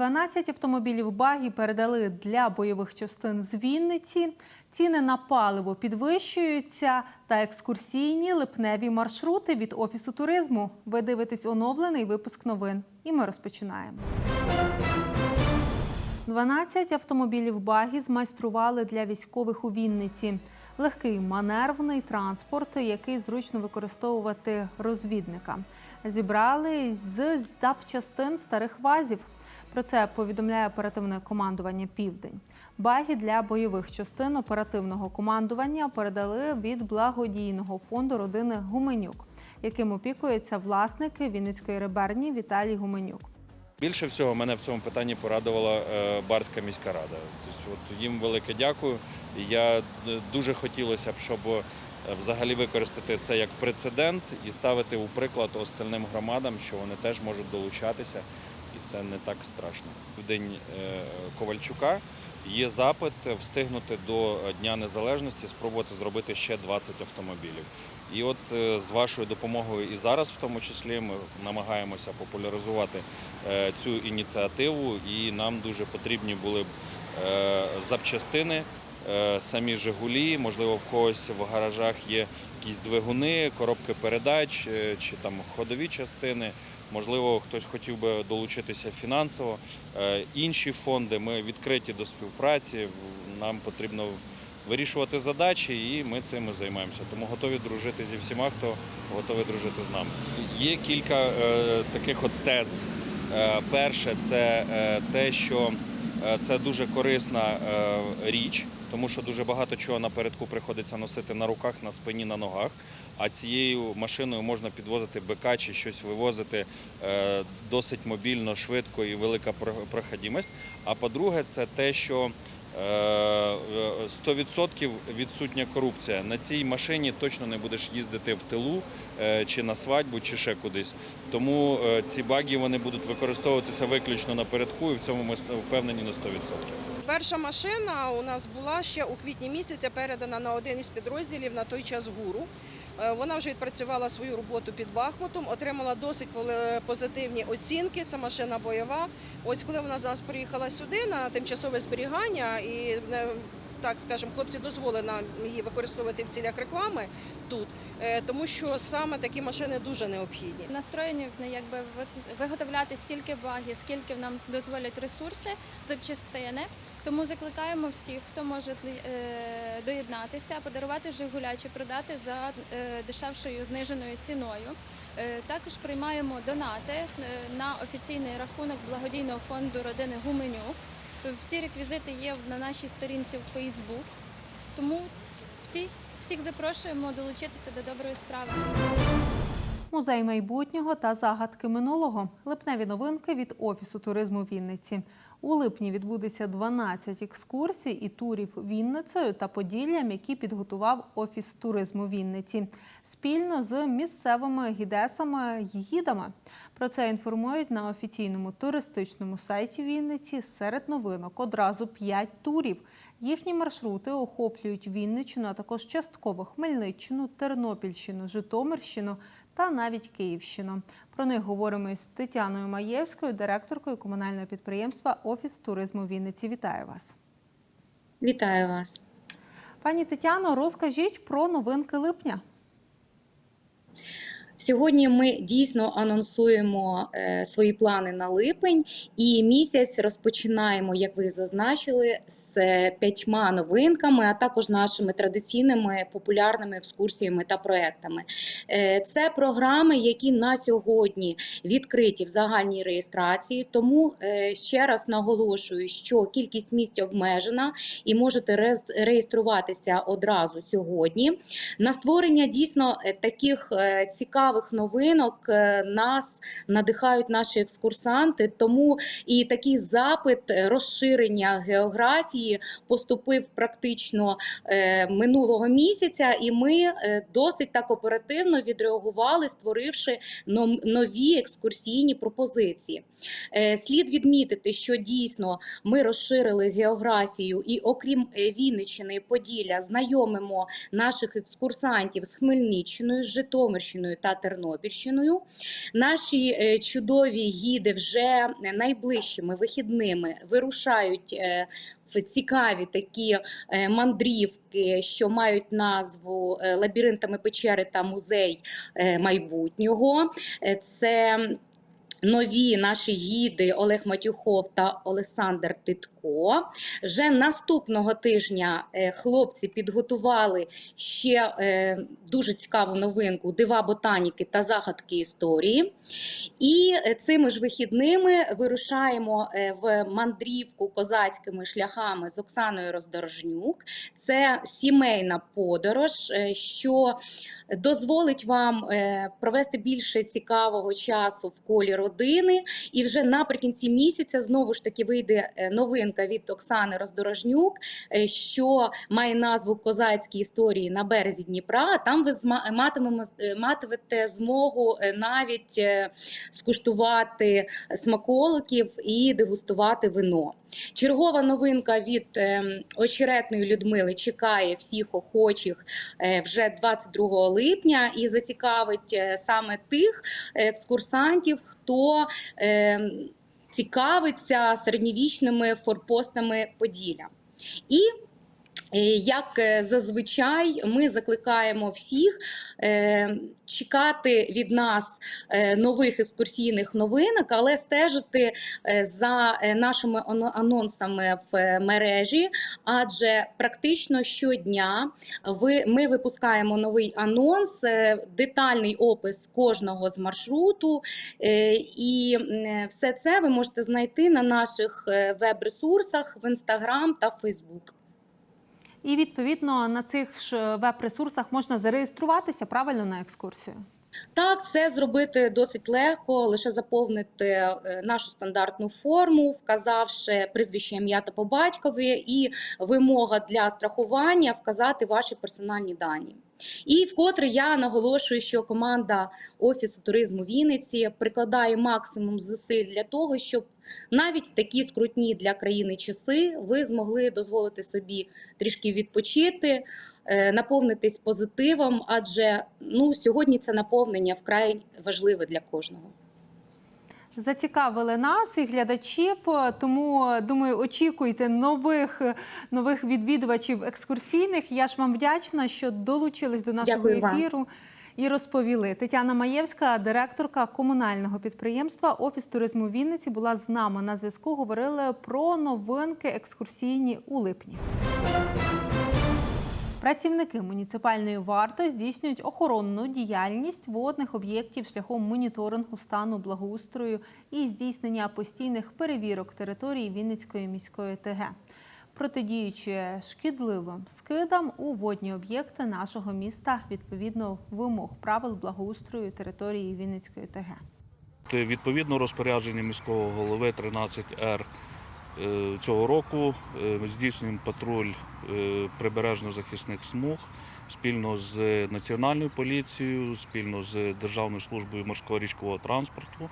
12 автомобілів багі передали для бойових частин з Вінниці. Ціни на паливо підвищуються та екскурсійні липневі маршрути від офісу туризму. Ви дивитесь оновлений випуск новин. І ми розпочинаємо. 12 автомобілів багі змайстрували для військових у Вінниці. Легкий маневрний транспорт, який зручно використовувати розвідникам. Зібрали з запчастин старих вазів. Про це повідомляє оперативне командування Південь. Баги для бойових частин оперативного командування передали від благодійного фонду родини Гуменюк, яким опікується власник Вінницької реберні Віталій Гуменюк. Більше всього мене в цьому питанні порадувала е, Барська міська рада. Тобто, от їм велике дякую. Я е, дуже хотілося б, щоб е, взагалі використати це як прецедент і ставити у приклад остальним громадам, що вони теж можуть долучатися, і це не так страшно. В день Ковальчука є запит встигнути до Дня Незалежності, спробувати зробити ще 20 автомобілів. І от е, з вашою допомогою і зараз, в тому числі, ми намагаємося популяризувати е, цю ініціативу, і нам дуже потрібні були б е, запчастини, самі Жигулі, можливо, в когось в гаражах є якісь двигуни, коробки передач чи там ходові частини. Можливо, хтось хотів би долучитися фінансово. Інші фонди ми відкриті до співпраці. Нам потрібно вирішувати задачі, і ми цим і займаємося. Тому готові дружити зі всіма, хто готовий дружити з нами. Є кілька е, таких от тез. Е, перше, це е, те, що е, це дуже корисна е, річ, тому що дуже багато чого напередку приходиться носити на руках, на спині, на ногах. А цією машиною можна підвозити БК чи щось вивозити е, досить мобільно, швидко і велика про- А по-друге, це те, що 100% відсутня корупція. На цій машині точно не будеш їздити в тилу е, чи на свадьбу, чи ще кудись. Тому е, ці баги вони будуть використовуватися виключно напередку, і в цьому ми впевнені на 100%. Перша машина у нас була ще у квітні місяця передана на один із підрозділів на той час гуру. Е, Вона вже відпрацювала свою роботу під Бахмутом, отримала досить позитивні оцінки. Це машина бойова. Ось коли вона зараз приїхала сюди на тимчасове зберігання, і е, так скажемо, хлопці дозволили нам її використовувати в цілях реклами тут, е, тому що саме такі машини дуже необхідні. Настроєні якби виготовляти стільки баги, скільки нам дозволять ресурси, запчастини. Тому закликаємо всіх, хто може е, доєднатися, подарувати Жигуля чи продати за е, дешевшою зниженою ціною. Е, Також приймаємо донати на офіційний рахунок благодійного фонду родини Гуменюк. Всі реквізити є на нашій сторінці в Facebook. Тому всі, всіх запрошуємо долучитися до доброї справи. Музей майбутнього та загадки минулого. Липневі новинки від офісу туризму Вінниці. У липні відбудеться 12 екскурсій і турів Вінницею та Поділлям, які підготував офіс туризму Вінниці спільно з місцевими гідесами й гідами. Про це інформують на офіційному туристичному сайті Вінниці. Серед новинок одразу 5 турів. Їхні маршрути охоплюють Вінниччину, а також частково Хмельниччину, Тернопільщину, Житомирщину та навіть Київщину. Про них говоримо із Тетяною Маєвською, директоркою комунального підприємства Офіс туризму Вінниці. Вітаю вас, Вітаю вас. пані Тетяно. Розкажіть про новинки липня. Сьогодні ми дійсно анонсуємо е, свої плани на липень, і місяць розпочинаємо, як ви зазначили, з е, п'ятьма новинками, а також нашими традиційними популярними екскурсіями та проектами. Е, Це програми, які на сьогодні відкриті в загальній реєстрації. Тому ще раз наголошую, що кількість місць обмежена і можете реєструватися одразу сьогодні. На створення дійсно таких цікавих цікавих новинок е, нас надихають наші екскурсанти. Тому і такий запит розширення географії поступив практично е, минулого місяця, і ми е, досить так оперативно відреагували, створивши нові екскурсійні пропозиції. Слід відмітити, що дійсно ми розширили географію і, окрім Вінниччини і Поділля, знайомимо наших екскурсантів з Хмельниччиною, Житомирщиною та Тернопільщиною. Наші е, чудові гіди вже найближчими вихідними вирушають. е, В цікаві такі е, мандрівки, що мають назву лабіринтами печери та музей майбутнього. Це нові наші гіди Олег Матюхов та Олександр Титко. Вже наступного тижня е, хлопці підготували ще е, дуже цікаву новинку Дива ботаніки та загадки історії. І е, цими ж вихідними вирушаємо в мандрівку козацькими шляхами з Оксаною Роздорожнюк. Це сімейна подорож, що дозволить вам провести більше цікавого часу в колі родини. І вже наприкінці місяця знову ж таки вийде е, новинка від Оксани Роздорожнюк, е, що має назву Козацькі історії на березі Дніпра. Там ви матимемо е, матимете змогу е, навіть скуштувати смаколиків і дегустувати вино. Чергова новинка від ем, очеретної Людмили чекає всіх охочих вже 22 липня і зацікавить саме тих екскурсантів, хто ем, цікавиться середньовічними форпостами Поділля. І як е, зазвичай, ми закликаємо всіх е, чекати від нас е, нових екскурсійних новинок, але стежити е, за е, нашими анонсами в е, мережі, адже практично щодня ми випускаємо новий анонс, е, детальний опис кожного з маршруту, е, і все це ви можете знайти на наших е, веб-ресурсах в Instagram та Facebook. І відповідно на цих ж веб-ресурсах можна зареєструватися правильно на екскурсію. Так, це зробити досить легко, лише заповнити е, нашу стандартну форму, вказавши прізвище ім'я та по батькові, і вимога для страхування вказати ваші персональні дані. І вкотре я наголошую, що команда Офісу туризму Вінниці прикладає максимум зусиль для того, щоб навіть такі скрутні для країни часи ви змогли дозволити собі трішки відпочити, е, наповнитись позитивом, адже ну сьогодні це наповнення вкрай важливе для кожного. Зацікавили нас і глядачів, тому думаю, очікуйте нових нових відвідувачів екскурсійних. Я ж вам вдячна, що долучились до нашого Дякую вам. ефіру і розповіли. Тетяна Маєвська, директорка комунального підприємства Офіс туризму Вінниці, була з нами на зв'язку. Говорили про новинки екскурсійні у липні. Працівники муніципальної варти здійснюють охоронну діяльність водних об'єктів шляхом моніторингу стану благоустрою і здійснення постійних перевірок території Вінницької міської ТГ, протидіючи шкідливим скидам у водні об'єкти нашого міста відповідно вимог правил благоустрою території Вінницької ТГ. Відповідно розпорядження міського голови 13Р е, цього року е, ми здійснюємо патруль е, прибережно-захисних смуг спільно з Національною поліцією, спільно з Державною службою морського річкового транспорту,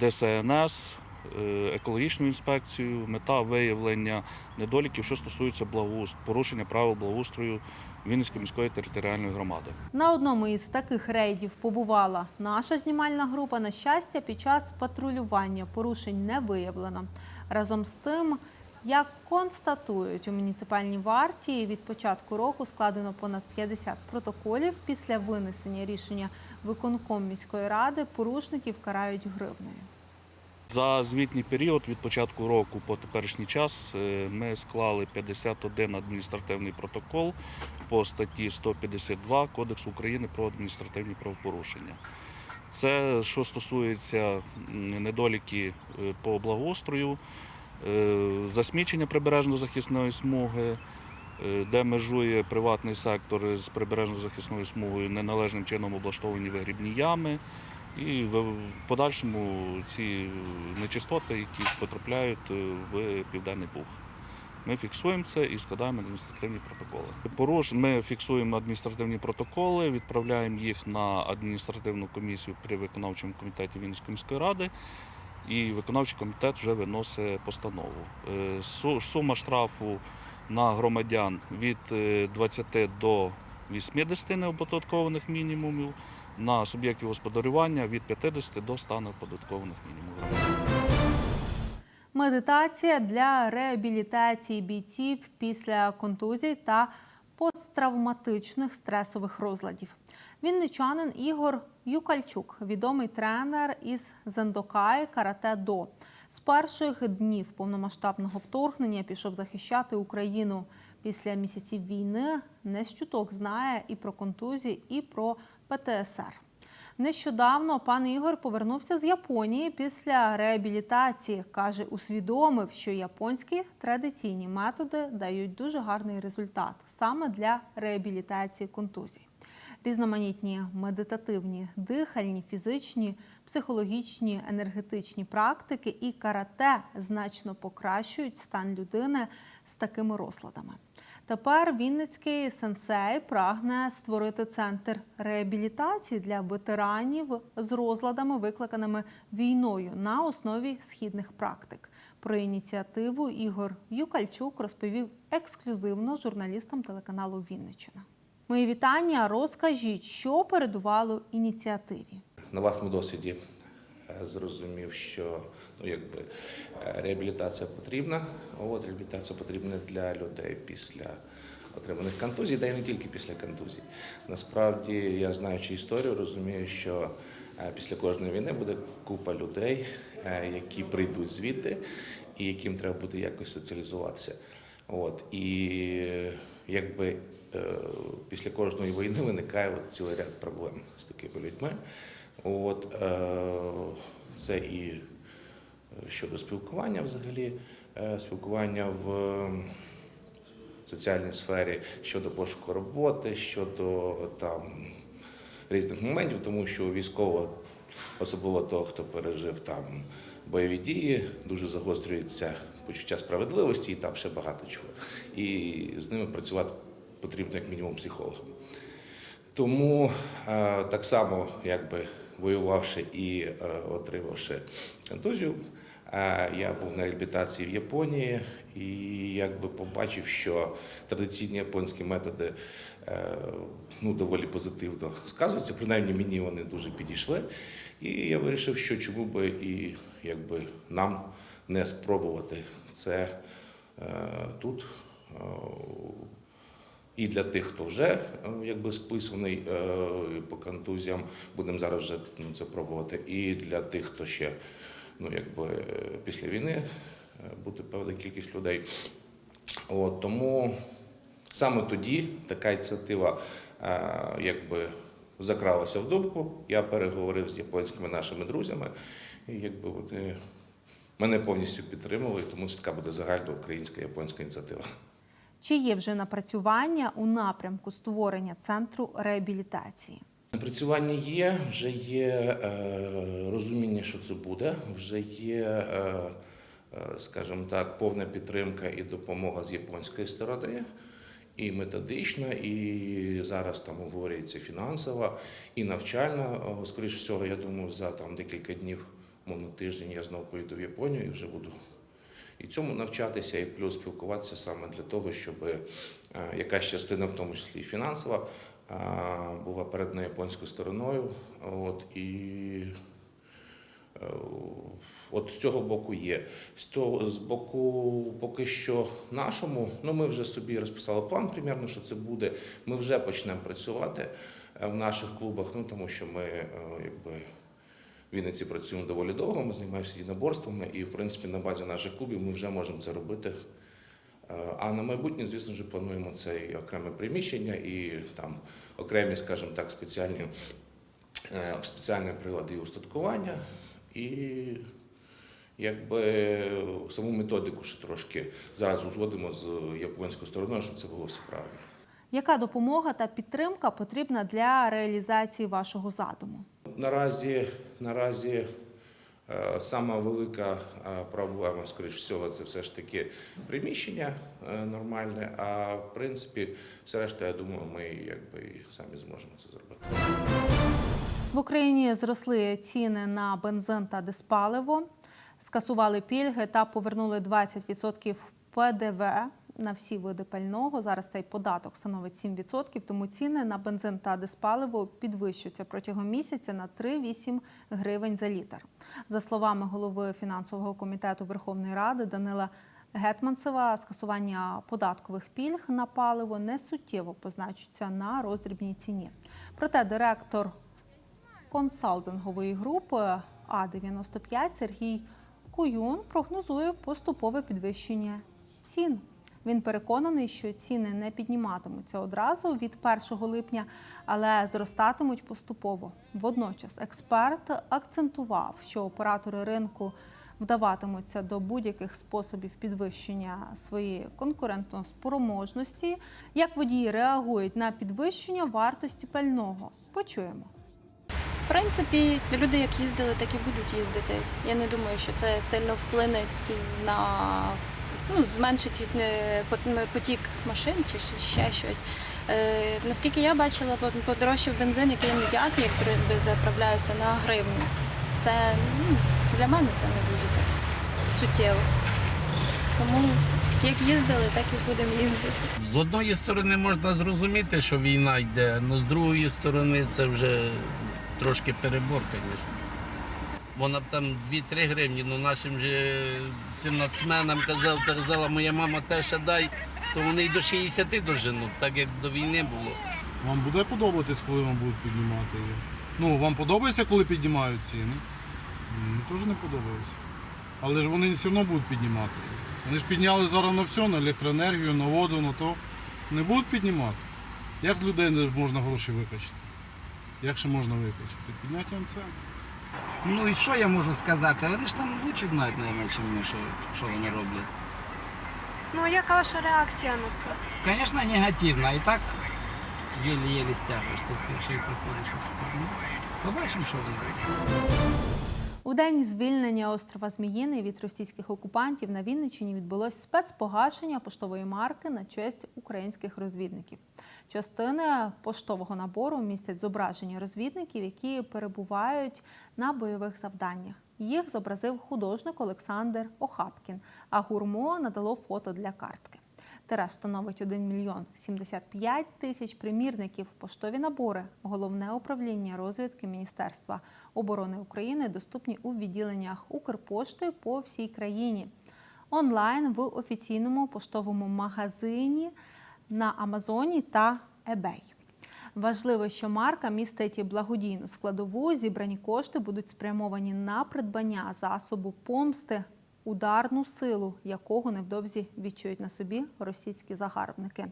ДСНС, е, екологічною інспекцією, мета виявлення недоліків, що стосуються благоуст... порушення правил благоустрою Вінницької міської територіальної громади. На одному із таких рейдів побувала наша знімальна група. На щастя, під час патрулювання порушень не виявлено. Разом з тим, як констатують у муніципальній варті, від початку року складено понад 50 протоколів. Після винесення рішення виконком міської ради порушників карають гривнею. За звітній період від початку року по теперішній час е, ми склали 51 адміністративний протокол по статті 152 Кодексу України про адміністративні правопорушення. Це що стосується недоліки е, по благоустрою, е, засмічення прибережно-захисної смуги, е, де межує приватний сектор з прибережно-захисною смугою, неналежним чином облаштовані вигрібні ями. І в подальшому ці нечистоти, які потрапляють в Південний Буг. Ми фіксуємо це і складаємо адміністративні протоколи. Поруш, ми фіксуємо адміністративні протоколи, відправляємо їх на адміністративну комісію при виконавчому комітеті Вінницької міської ради. І виконавчий комітет вже виносить постанову. Е, Сума штрафу на громадян від е, 20 до 80 неоподаткованих мінімумів, на суб'єктів господарювання від 50 до 100 неоподаткованих мінімумів. Медитація для реабілітації бійців після контузій та посттравматичних стресових розладів. Вінничанин Ігор Юкальчук, відомий тренер із Зендокай Карате До. З перших днів повномасштабного вторгнення пішов захищати Україну. Після місяців війни не з чуток знає і про контузії, і про ПТСР. Нещодавно пан Ігор повернувся з Японії після реабілітації. Каже, усвідомив, що японські традиційні методи дають дуже гарний результат саме для реабілітації контузій. Різноманітні медитативні, дихальні, фізичні, психологічні, енергетичні практики і карате значно покращують стан людини з такими розладами. Тепер Вінницький сенсей прагне створити центр реабілітації для ветеранів з розладами, викликаними війною на основі східних практик. Про ініціативу Ігор Юкальчук розповів ексклюзивно журналістам телеканалу Вінниччина. Мої вітання. Розкажіть, що передувало ініціативі. на власному досвіді зрозумів, що ну, якби, е, реабілітація потрібна. От, реабілітація потрібна для людей після отриманих контузій, та й не тільки після контузій. Насправді, я знаючи історію, розумію, що е, після кожної війни буде купа людей, е, які прийдуть звідти і яким треба буде якось соціалізуватися. От, і е, якби е, після кожної війни виникає от цілий ряд проблем з такими людьми. От, е, це і щодо спілкування взагалі, е, спілкування в соціальній сфері, щодо пошуку роботи, щодо там різних моментів, тому що військово, особливо того, хто пережив там бойові дії, дуже загострюється почуття справедливості і там ще багато чого. І з ними працювати потрібно як мінімум психологом. Тому е, так само, якби воювавши і е, отримавши контузію, я був на реабілітації в Японії і якби побачив, що традиційні японські методи е, ну, доволі позитивно сказуються. Принаймні мені вони дуже підійшли. І я вирішив, що чому би і якби нам не спробувати це е, тут. І для тих, хто вже е, якби списаний е, по контузіям, будемо зараз вже ну, це пробувати. І для тих, хто ще ну, якби, е, після війни буде певна кількість людей. От, тому саме тоді така ініціатива якби, закралася в думку. Я переговорив з японськими нашими друзями, і якби вони мене повністю підтримали, тому це така буде загальна українська японська ініціатива. Чи є вже напрацювання у напрямку створення центру реабілітації? Напрацювання є, вже є е, розуміння, що це буде, вже є, е, е, скажімо так, повна підтримка і допомога з японської сторони, і методична, і зараз там говориться фінансова, і навчальна. Скоріше всього, я думаю, за там декілька днів, мовно тиждень, я знову поїду в Японію і вже буду і цьому навчатися, і плюс спілкуватися саме для того, щоб е, якась частина, в тому числі і фінансова, е, була передана японською стороною. От, і е, от з цього боку є. З того з боку, поки що нашому, ну ми вже собі розписали план, примірно, що це буде. Ми вже почнемо працювати в наших клубах, ну тому що ми якби. В Вінниці працюємо доволі довго, ми займаємося єдиноборствами, і в принципі на базі наших клубів ми вже можемо це робити. Е, А на майбутнє, звісно ж, плануємо це і окреме приміщення, і там окремі, скажімо так, спеціальні, е, спеціальні прилади і устаткування. І якби саму методику ще трошки зараз узгодимо з японською стороною, щоб це було все правильно. Яка допомога та підтримка потрібна для реалізації вашого задуму? Наразі, наразі е, сама велика е, проблема, скоріш всього, це все ж таки приміщення е, нормальне. А в принципі, все решта, я думаю, ми якби самі зможемо це зробити. В Україні зросли ціни на бензин та диспаливо, скасували пільги та повернули 20% ПДВ на всі види пального. Зараз цей податок становить 7%, тому ціни на бензин та диспаливо підвищуються протягом місяця на 3-8 гривень за літр. За словами голови фінансового комітету Верховної Ради Данила Гетманцева, скасування податкових пільг на паливо не суттєво позначиться на роздрібній ціні. Проте директор консалтингової групи А95 Сергій Куюн прогнозує поступове підвищення цін. Він переконаний, що ціни не підніматимуться одразу від 1 липня, але зростатимуть поступово. Водночас експерт акцентував, що оператори ринку вдаватимуться до будь-яких способів підвищення своєї конкурентоспроможності. Як водії реагують на підвищення вартості пального? Почуємо. В принципі, люди як їздили, так і будуть їздити. Я не думаю, що це сильно вплине на ну, зменшить е, потік машин чи ще- щось. Е, наскільки я бачила, по- подорожчав бензин, який я, як заправляюся на гривню. Це ну, для мене це не дуже так суттєво. Тому як їздили, так і будемо їздити. З одної сторони можна зрозуміти, що війна йде, але з другої сторони це вже трошки перебор, звісно. Вона б там 2-3 гривні, ну нашим же цим нацменам казав, казала моя мама те ще дай, то вони й до 60 доженуть, так як до війни було. Вам буде подобатись, коли вам будуть піднімати її? Ну, вам подобається, коли піднімають ціни? Мені теж не подобається. Але ж вони все одно будуть піднімати. Вони ж підняли зараз на все, на електроенергію, на воду, на то. Не будуть піднімати. Як з людей можна гроші викачати? Як ще можна викачати? Підняттям цін. Ну і що я можу сказати? Вони ж там лучше знають, найменше мене, що, що вони роблять. Ну, а яка ваша реакція на це? Звісно, негативна. І так єлі-єлі стягуєш, тільки ще й приходиш. Ну, Побачимо, що вони роблять. У день звільнення острова Зміїний від російських окупантів на Вінниччині відбулось спецпогашення поштової марки на честь українських розвідників. Частини поштового набору містять зображення розвідників, які перебувають на бойових завданнях. Їх зобразив художник Олександр Охапкін, а гурмо надало фото для картки. Тираж становить 1 мільйон 75 тисяч примірників. Поштові набори. Головне управління розвідки Міністерства оборони України доступні у відділеннях Укрпошти по всій країні. Онлайн в офіційному поштовому магазині на Амазоні та eBay. Важливо, що марка містить благодійну складову. Зібрані кошти будуть спрямовані на придбання засобу помсти, ударну силу, якого невдовзі відчують на собі російські загарбники.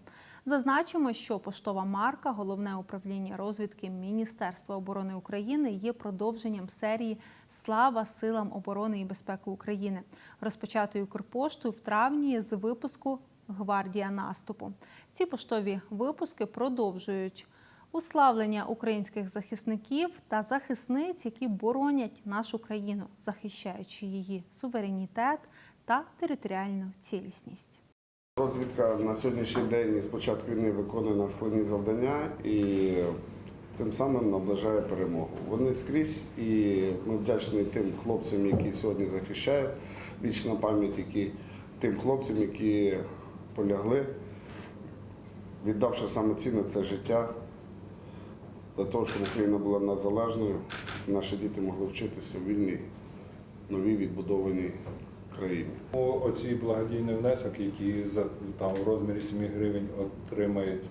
Зазначимо, що поштова марка, головне управління розвідки Міністерства оборони України є продовженням серії Слава силам оборони і безпеки України, розпочатої Укрпоштою в травні з випуску Гвардія наступу. Ці поштові випуски продовжують уславлення українських захисників та захисниць, які боронять нашу країну, захищаючи її суверенітет та територіальну цілісність. Розвідка на сьогоднішній день з початку війни виконує складні завдання і цим самим наближає перемогу. Вони скрізь, і ми вдячні тим хлопцям, які сьогодні захищають. Вічна пам'ять які, тим хлопцям, які полягли, віддавши саме цінне це життя для того, щоб Україна була незалежною, наші діти могли вчитися в вільній, новій відбудованій країні. Оці благодійний внесок, які за там в розмірі 7 гривень отримають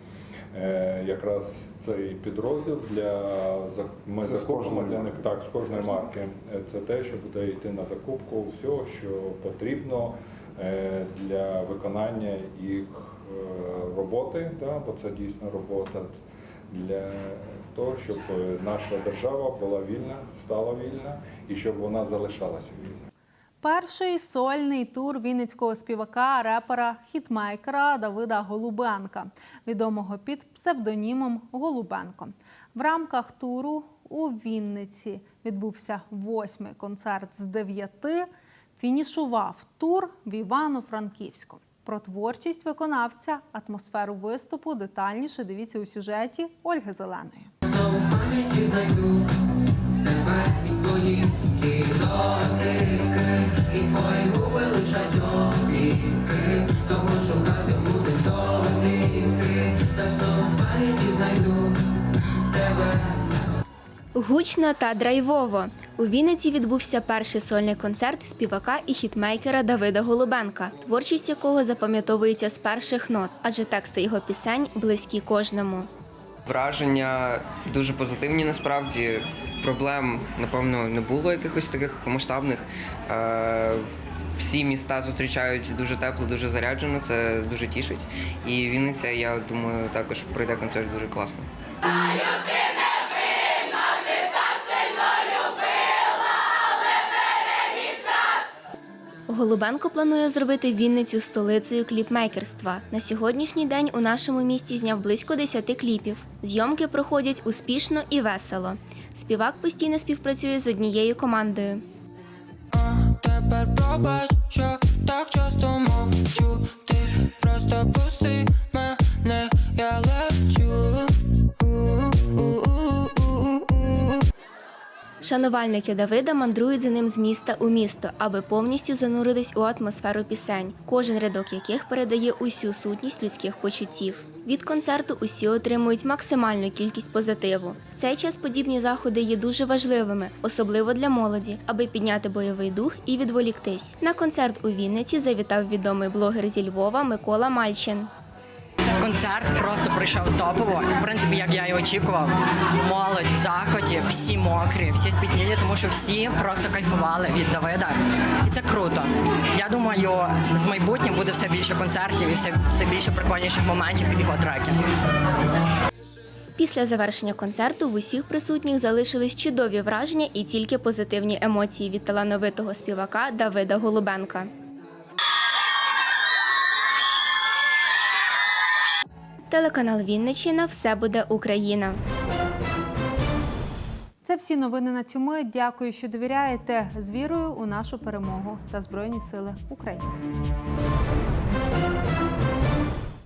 е, якраз цей підрозділ для за- ми Це закупимо для них так з кожної марки. Е, Це те, що буде йти на закупку всього, що потрібно е, для виконання їх роботи, да, бо це дійсно робота для того, щоб е, наша держава була вільна, стала вільна і щоб вона залишалася вільна. Перший сольний тур вінницького співака, репера, хітмейкера Давида Голубенка, відомого під псевдонімом Голубенко. В рамках туру у Вінниці відбувся восьмий концерт з дев'яти. Фінішував тур в Івано-Франківську. Про творчість виконавця, атмосферу виступу детальніше дивіться у сюжеті Ольги Зеленої. Гучно та драйвово. У Вінниці відбувся перший сольний концерт співака і хітмейкера Давида Голубенка, творчість якого запам'ятовується з перших нот, адже тексти його пісень близькі кожному. Враження дуже позитивні насправді. Проблем, напевно, не було якихось таких масштабних. Е, Всі міста зустрічають дуже тепло, дуже заряджено, це дуже тішить. І Вінниця, я думаю, також пройде концерт дуже класно. Голубенко планує зробити Вінницю столицею кліпмейкерства. На сьогоднішній день у нашому місті зняв близько 10 кліпів. Зйомки проходять успішно і весело. Співак постійно співпрацює з однією командою. Тепер пробач, що так часто мовчу. Ти просто пусти мене, Шанувальники Давида мандрують за ним з міста у місто, аби повністю зануритись у атмосферу пісень, кожен рядок яких передає усю сутність людських почуттів. Від концерту усі отримують максимальну кількість позитиву. В цей час подібні заходи є дуже важливими, особливо для молоді, аби підняти бойовий дух і відволіктись. На концерт у Вінниці завітав відомий блогер зі Львова Микола Мальчин. Концерт просто пройшов топово. В принципі, як я і очікував. Молодь в захваті, всі мокрі, всі спітнілі, тому що всі просто кайфували від Давида. І це круто. Я думаю, з майбутнім буде все більше концертів і все, все більше прикольніших моментів під його треки. Після завершення концерту в усіх присутніх залишились чудові враження і тільки позитивні емоції від талановитого співака Давида Голубенка. Телеканал Вінничина Все буде Україна. Це всі новини на мить. Дякую, що довіряєте з вірою у нашу перемогу та Збройні Сили України.